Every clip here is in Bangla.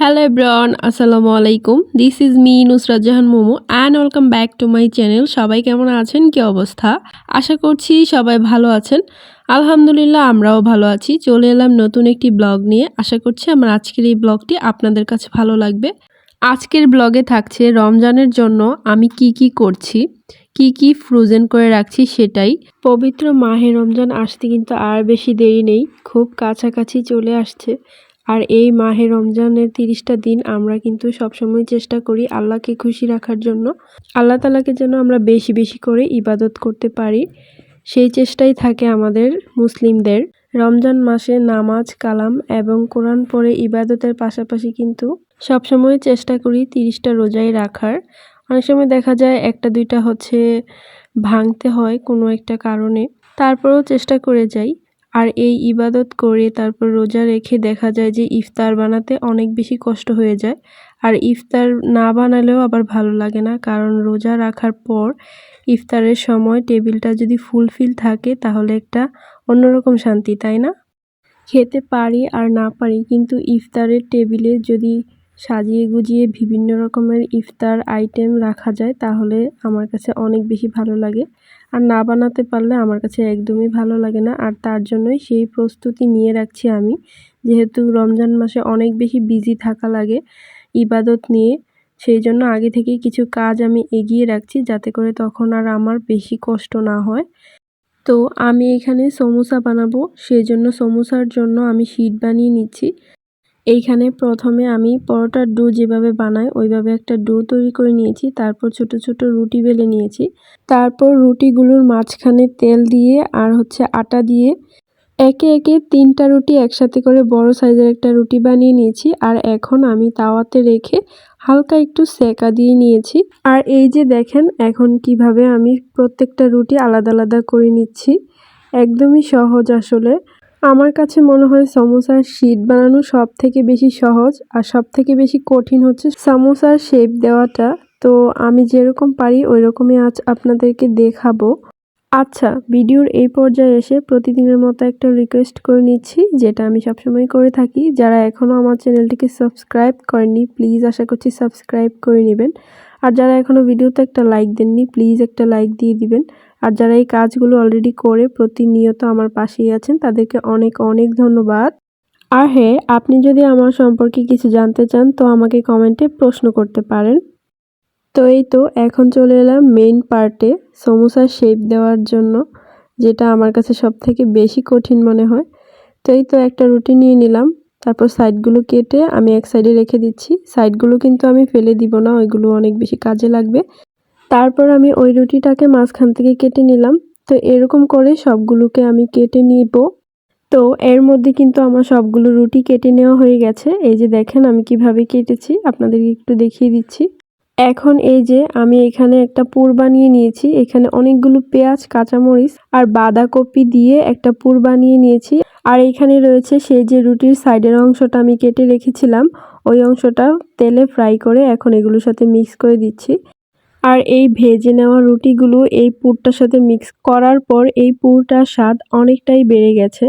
Hello everyone, আসসালামু আলাইকুম this is me Nusrat Jahan Momo and welcome back to my channel সবাই কেমন আছেন? কি অবস্থা? আশা করছি সবাই ভালো আছেন। আলহামদুলিল্লাহ আমরাও ভালো আছি। চলে এলাম নতুন একটি ব্লগ নিয়ে। আশা করছি আমার আজকের এই ব্লগটি আপনাদের কাছে ভালো লাগবে। আজকের ব্লগে থাকছে রমজানের জন্য আমি কি কি করছি কি কি ফ্রোজেন করে রাখছি সেটাই। পবিত্র মাহে রমজান আসতে কিন্তু আর বেশি দেরি নেই। খুব কাছাকাছি চলে আসছে। আর এই মাহে রমজানের তিরিশটা দিন আমরা কিন্তু সবসময় চেষ্টা করি আল্লাহকে খুশি রাখার জন্য। আল্লাহ তালাকে যেন আমরা বেশি বেশি করে ইবাদত করতে পারি। সেই চেষ্টাই থাকে আমাদের মুসলিমদের। রমজান মাসে নামাজ, কালাম এবং কোরআন পরে ইবাদতের পাশাপাশি কিন্তু সবসময় চেষ্টা করি তিরিশটা রোজাই রাখার। অনেক সময় দেখা যায় একটা দুইটা হচ্ছে ভাঙতে হয় কোনো একটা কারণে। তারপরেও চেষ্টা করে যাই। আর এই ইবাদত করে তারপর রোজা রেখে দেখা যায় যে ইফতার বানাতে অনেক বেশি কষ্ট হয়ে যায়। আর ইফতার না বানালেও আবার ভালো লাগে না, কারণ রোজা রাখার পর ইফতারের সময় টেবিলটা যদি ফুলফিল থাকে তাহলে একটা অন্যরকম শান্তি, তাই না? খেতে পারি আর না পারি, কিন্তু ইফতারের টেবিলে যদি সাজিয়ে গুজিয়ে বিভিন্ন রকমের ইফতার আইটেম রাখা যায় তাহলে আমার কাছে অনেক বেশি ভালো লাগে। আর না বানাতে পারলে আমার কাছে একদমই ভালো লাগে না। আর তার জন্যই সেই প্রস্তুতি নিয়ে রাখছি আমি। যেহেতু রমজান মাসে অনেক বেশি বিজি থাকা লাগে ইবাদত নিয়ে, সেই জন্য আগে থেকেই কিছু কাজ আমি এগিয়ে রাখছি যাতে করে তখন আর আমার বেশি কষ্ট না হয়। তো আমি এখানে সমোসা বানাবো। সেই জন্য সমোসার জন্য আমি শীট বানিয়ে নিচ্ছি। এইখানে প্রথমে আমি পরোটার ডো যেভাবে বানাই, ওইভাবে একটা ডো তৈরি করে নিয়েছি। তারপর ছোট ছোট রুটি বেলে নিয়েছি। তারপর রুটিগুলোর মাঝখানে তেল দিয়ে আর হচ্ছে আটা দিয়ে একে একে তিনটা রুটি একসাথে করে বড় সাইজের একটা রুটি বানিয়ে নিয়েছি। আর এখন আমি তাওয়াতে রেখে হালকা একটু সেকা দিয়ে নিয়েছি। আর এই যে দেখেন, এখন কীভাবে আমি প্রত্যেকটা রুটি আলাদা আলাদা করে নিচ্ছি। একদমই সহজ আসলে। আমার কাছে মনে হয় সমোসার শীত বানানো সব থেকে বেশি সহজ আর সব থেকে বেশি কঠিন হচ্ছে সমোসার শেপ দেওয়াটা। তো আমি যেরকম পারি ওই রকমই আজ আপনাদেরকে দেখাবো। আচ্ছা ভিডিওর এই পর্যায়ে এসে প্রতিদিনের মতো একটা রিকোয়েস্ট করে নিচ্ছি, যেটা আমি সবসময় করে থাকি। যারা এখনও আমার চ্যানেলটিকে সাবস্ক্রাইব করেননি প্লিজ আশা করছি সাবস্ক্রাইব করে নেবেন। আর যারা এখনও ভিডিওতে একটা লাইক দেননি প্লিজ একটা লাইক দিয়ে দিবেন। আর যারা এই কাজগুলো অলরেডি করে প্রতিনিয়ত আমার পাশেই আছেন, তাদেরকে অনেক অনেক ধন্যবাদ। আর হ্যাঁ আপনি যদি আমার সম্পর্কে কিছু জানতে চান, তো আমাকে কমেন্টে প্রশ্ন করতে পারেন। তো এই তো, এখন চলে এলাম মেইন পার্টে সমোসার শেপ দেওয়ার জন্য, যেটা আমার কাছে সব থেকে বেশি কঠিন মনে হয়। তো এই তো, একটা রুটি নিয়ে নিলাম, তারপর সাইডগুলো কেটে আমি এক সাইডে রেখে দিচ্ছি। সাইডগুলো কিন্তু আমি ফেলে দিব না, ওইগুলো অনেক বেশি কাজে লাগবে। তারপর আমি ওই রুটিটাকে মাঝখান থেকে কেটে নিলাম। তো এরকম করে সবগুলোকে আমি কেটে নিব। তো এর মধ্যে কিন্তু আমার সবগুলো রুটি কেটে নেওয়া হয়ে গেছে। এই যে দেখেন আমি কীভাবে কেটেছি, আপনাদেরকে একটু দেখিয়ে দিচ্ছি। এখন এই যে আমি এখানে একটা পুর বানিয়ে নিয়েছি। এখানে অনেকগুলো পেঁয়াজ, কাঁচামরিচ আর বাঁধাকপি দিয়ে একটা পুর বানিয়ে নিয়েছি। আর এখানে রয়েছে সেই যে রুটির সাইডের অংশটা আমি কেটে রেখেছিলাম। ওই অংশটা তেলে ফ্রাই করে এখন এগুলোর সাথে মিক্স করে দিচ্ছি। আর এই ভেজে নেওয়া রুটিগুলো এই পুরটার সাথে মিক্স করার পর এই পুরটার স্বাদ অনেকটাই বেড়ে গেছে।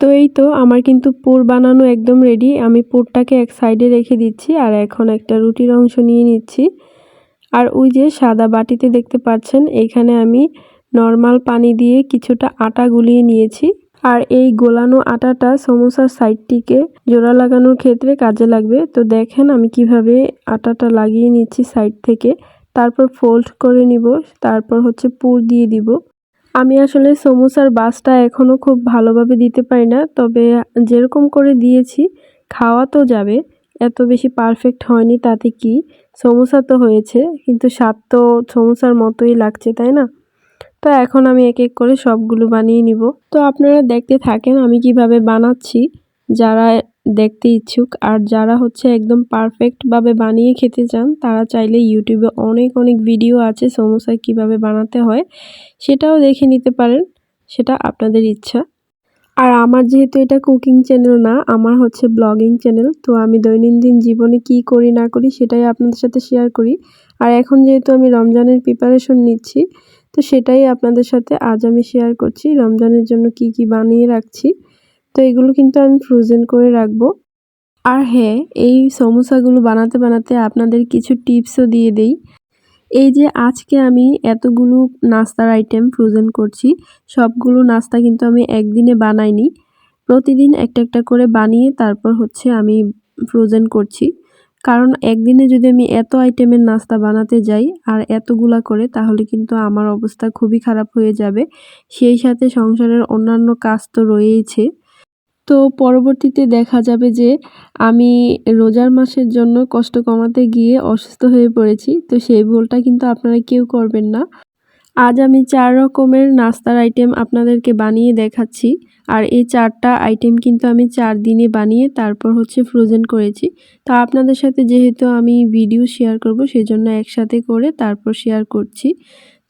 তো এই তো আমার কিন্তু পুর বানানো একদম রেডি আমি পুরটাকে এক সাইডে রেখে দিচ্ছি আর এখন একটা রুটির অংশ নিয়ে নিচ্ছি। আর ওই যে সাদা বাটিতে দেখতে পাচ্ছেন, এখানে আমি নর্মাল পানি দিয়ে কিছুটা আটা গুলিয়ে নিয়েছি। আর এই গোলানো আটাটা সমোসার সাইডটিকে জোড়া লাগানোর ক্ষেত্রে কাজে লাগবে। তো দেখেন আমি কীভাবে আটাটা লাগিয়ে নিচ্ছি সাইড থেকে। তারপর ফোল্ড করে নিব, তারপর হচ্ছে পুর দিয়ে দিব। আমি আসলে সমোসার বাসটা এখনও খুব ভালোভাবে দিতে পারি না, তবে যেরকম করে দিয়েছি, খাওয়া তো যাবে, এত বেশি পারফেক্ট হয়নি তাতে কি, সমোসা তো হয়েছে, কিন্তু স্বাদ তো সমোসার মতোই লাগছে, তাই না? তো এখন আমি এক এক করে সবগুলো বানিয়ে নিব। তো আপনারা দেখতে থাকেন আমি কীভাবে বানাচ্ছি, যারা দেখতে ইচ্ছুক। আর যারা হচ্ছে একদম পারফেক্টভাবে বানিয়ে খেতে চান, তারা চাইলে ইউটিউবে অনেক অনেক ভিডিও আছে সমোসা কীভাবে বানাতে হয়, সেটাও দেখে নিতে পারেন। সেটা আপনাদের ইচ্ছা। আর আমার যেহেতু এটা কুকিং চ্যানেল না, আমার হচ্ছে ব্লগিং চ্যানেল তো আমি দৈনন্দিন জীবনে কি করি, না করি, সেটাই আপনাদের সাথে শেয়ার করি। আর এখন যেহেতু আমি রমজানের প্রিপারেশন নিচ্ছি, তো সেটাই আপনাদের সাথে আজ আমি শেয়ার করছি। রমজানের জন্য কি কি বানিয়ে রাখছি তো এগুলো কিন্তু আমি ফ্রোজেন করে রাখব। আর হ্যাঁ এই সমোসাগুলো বানাতে বানাতে আপনাদের কিছু টিপসও দিয়ে দেই। এই যে আজকে আমি এতগুলো নাস্তার আইটেম ফ্রোজেন করছি, সবগুলো নাস্তা কিন্তু আমি একদিনে বানাইনি। প্রতিদিন একটা একটা করে বানিয়ে তারপর হচ্ছে আমি ফ্রোজেন করছি। কারণ একদিনে যদি আমি এত আইটেমের নাস্তা বানাতে যাই আর এতগুলা করে, তাহলে কিন্তু আমার অবস্থা খুবই খারাপ হয়ে যাবে। সেই সাথে সংসারের অন্যান্য কাজ তো রয়েইছে। তো পরবর্তীতে দেখা যাবে যে আমি রোজার মাসের জন্য কষ্ট কমাতে গিয়ে অসুস্থ হয়ে পড়েছি। তো সেই ভুলটা কিন্তু আপনারা কেউ করবেন না। আজ আমি চার রকমের নাস্তার আইটেম আপনাদেরকে বানিয়ে দেখাচ্ছি। আর এই চারটা আইটেম কিন্তু আমি চার দিনে বানিয়ে তারপর হচ্ছে ফ্রোজেন করেছি। তো আপনাদের সাথে যেহেতু আমি ভিডিও শেয়ার করব, সেজন্য একসাথে করে তারপর শেয়ার করছি।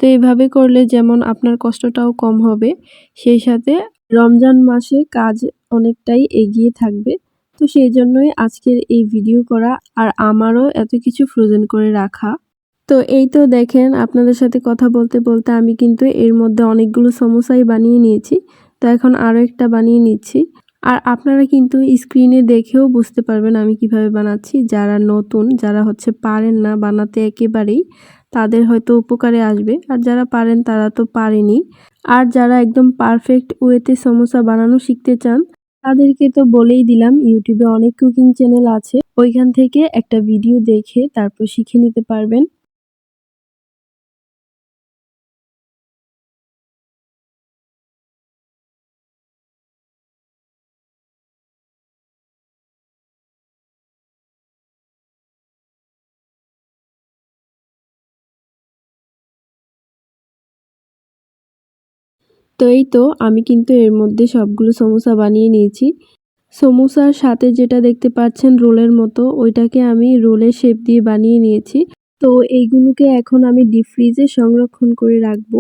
তো এভাবে করলে যেমন আপনার কষ্টটাও কম হবে, সেই সাথে রমজান মাসে কাজ অনেকটাই এগিয়ে থাকবে। তো সেই জন্যই আজকের এই ভিডিও করা আর আমারও এত কিছু ফ্রোজেন করে রাখা। তো এই তো দেখেন, আপনাদের সাথে কথা বলতে বলতে আমি কিন্তু এর মধ্যে অনেকগুলো সমোসাই বানিয়ে নিয়েছি। তো এখন আরও একটা বানিয়ে নিচ্ছি। আর আপনারা কিন্তু স্ক্রিনে দেখেও বুঝতে পারবেন আমি কীভাবে বানাচ্ছি। যারা নতুন, যারা হচ্ছে পারেন না বানাতে একেবারেই, তাদের হয়তো উপকারে আসবে। আর যারা পারেন তারা তো পারেনি আর যারা একদম পারফেক্ট ওয়েতে সমোসা বানানো শিখতে চান তাদেরকে তো বলেই দিলাম ইউটিউবে অনেক কুকিং চ্যানেল আছে। ওইখান থেকে একটা ভিডিও দেখে তারপর শিখে নিতে পারবেন। তো এই তো, আমি কিন্তু এর মধ্যে সবগুলো সমোসা বানিয়ে নিয়েছি। সমোসার সাথে যেটা দেখতে পাচ্ছেন রোলের মতো, ওইটাকে আমি রোলের শেপ দিয়ে বানিয়ে নিয়েছি। তো এইগুলোকে এখন আমি ডিপ ফ্রিজে সংরক্ষণ করে রাখব।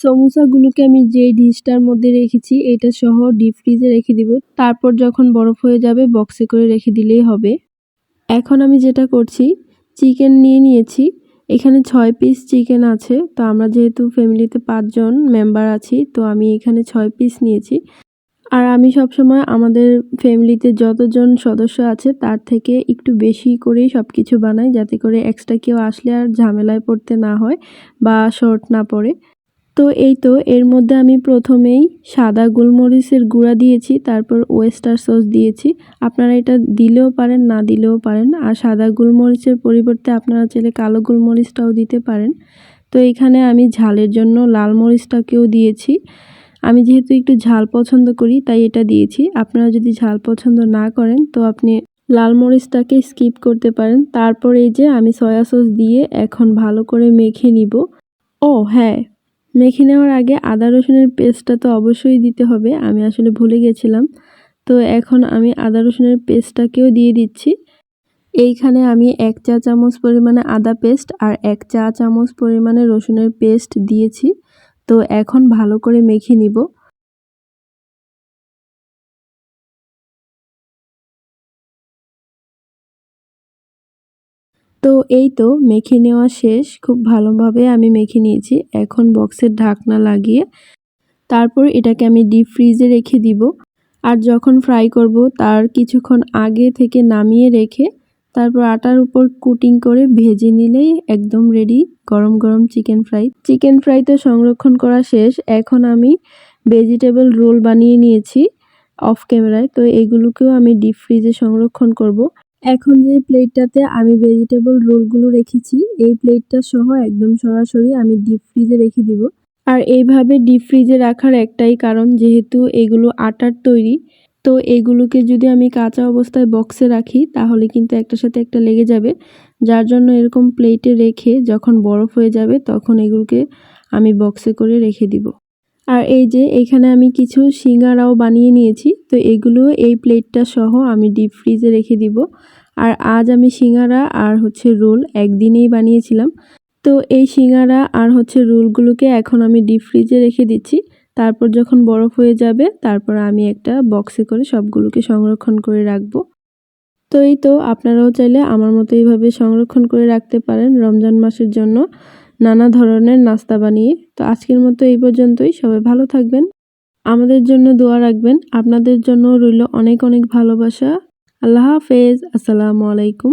সমোসাগুলোকে আমি যে ডিশটার মধ্যে রেখেছি, এটা সহ ডিপ ফ্রিজে রেখে দিব। তারপর যখন বরফ হয়ে যাবে বক্সে করে রেখে দিলেই হবে। এখন আমি যেটা করছি চিকেন নিয়ে নিয়েছি। এখানে ছয় পিস চিকেন আছে, তো আমরা যেহেতু ফ্যামিলিতে পাঁচজন মেম্বার আছি, তো আমি এখানে ছয় পিস নিয়েছি। আর আমি সবসময় আমাদের ফ্যামিলিতে যতজন সদস্য আছে, তার থেকে একটু বেশি করেই সব কিছু বানাই, যাতে করে এক্সট্রা কেউ আসলে আর ঝামেলায় পড়তে না হয় বা শর্ট না পড়ে। তো এই তো, এর মধ্যে আমি প্রথমেই সাদা গোলমরিচের গুঁড়া দিয়েছি, তারপর ওয়েস্টার সস দিয়েছি। আপনারা এটা দিলেও পারেন, না দিলেও পারেন। আর সাদা গোলমরিচের পরিবর্তে আপনারা চাইলে কালো গোলমরিচটাও দিতে পারেন। তো এখানে আমি ঝালের জন্য লাল মরিচটাকেও দিয়েছি। আমি যেহেতু একটু ঝাল পছন্দ করি, তাই এটা দিয়েছি। আপনারা যদি ঝাল পছন্দ না করেন, তো আপনি লাল মরিচটাকে স্কিপ করতে পারেন। তারপর এই যে আমি সয়া সস দিয়ে এখন ভালো করে মেখে নিব। ও হ্যাঁ মেখে নেওয়ার আগে আদা রসুনের পেস্টটা তো অবশ্যই দিতে হবে, আমি আসলে ভুলে গেছিলাম। তো এখন আমি আদা রসুনের পেস্টটাকেও দিয়ে দিচ্ছি। এইখানে আমি এক চা চামচ পরিমাণে আদা পেস্ট আর এক চা চামচ পরিমাণে রসুনের পেস্ট দিয়েছি। তো এখন ভালো করে মেখে নিব। তো এই তো মেখে নেওয়া শেষ। খুব ভালোভাবে আমি মেখে নিয়েছি। এখন বক্সের ঢাকনা লাগিয়ে তারপর এটাকে আমি ডিপ ফ্রিজে রেখে দিব। আর যখন ফ্রাই করব, তার কিছুক্ষণ আগে থেকে নামিয়ে রেখে তারপর আটার উপর কুটিং করে ভেজে নিলেই একদম রেডি গরম গরম চিকেন ফ্রাই চিকেন ফ্রাই তো সংরক্ষণ করা শেষ। এখন আমি ভেজিটেবল রোল বানিয়ে নিয়েছি অফ ক্যামেরায় তো এগুলোকেও আমি ডিপ ফ্রিজে সংরক্ষণ করব। এখন যে প্লেটটাতে আমি ভেজিটেবল রোলগুলো রেখেছি, এই প্লেটটা সহ একদম সরাসরি আমি ডিপ ফ্রিজে রেখে দিব। আর এইভাবে ডিপ ফ্রিজে রাখার একটাই কারণ, যেহেতু এগুলো আটার তৈরি, তো এগুলোকে যদি আমি কাঁচা অবস্থায় বক্সে রাখি, তাহলে কিন্তু একটার সাথে একটা লেগে যাবে। যার জন্য এরকম প্লেটে রেখে যখন বরফ হয়ে যাবে, তখন এগুলোকে আমি বক্সে করে রেখে দিব। আর এই যে এখানে আমি কিছু সিঙ্গারাও বানিয়ে নিয়েছি, তো এগুলো এই প্লেটটা সহ আমি ডিপ ফ্রিজে রেখে দিব। আর আজ আমি সিঙ্গারা আর হচ্ছে রোল একদিনেই বানিয়েছিলাম। তো এই সিঙ্গারা আর হচ্ছে রোলগুলোকে এখন আমি ডিপ ফ্রিজে রেখে দিচ্ছি। তারপর যখন বরফ হয়ে যাবে, তারপর আমি একটা বক্সে করে সবগুলোকে সংরক্ষণ করে রাখব। তো এই তো, আপনারাও চাইলে আমার মতো এইভাবে সংরক্ষণ করে রাখতে পারেন রমজান মাসের জন্য। নানা ধরনের নাস্তা বানিয়ে। তো আজকের মতো এই পর্যন্তই। সবাই ভালো থাকবেন। আমাদের জন্য দোয়া রাখবেন। আপনাদের জন্য রইল অনেক অনেক ভালোবাসা। আল্লাহ হাফেজ। আসসালামু আলাইকুম।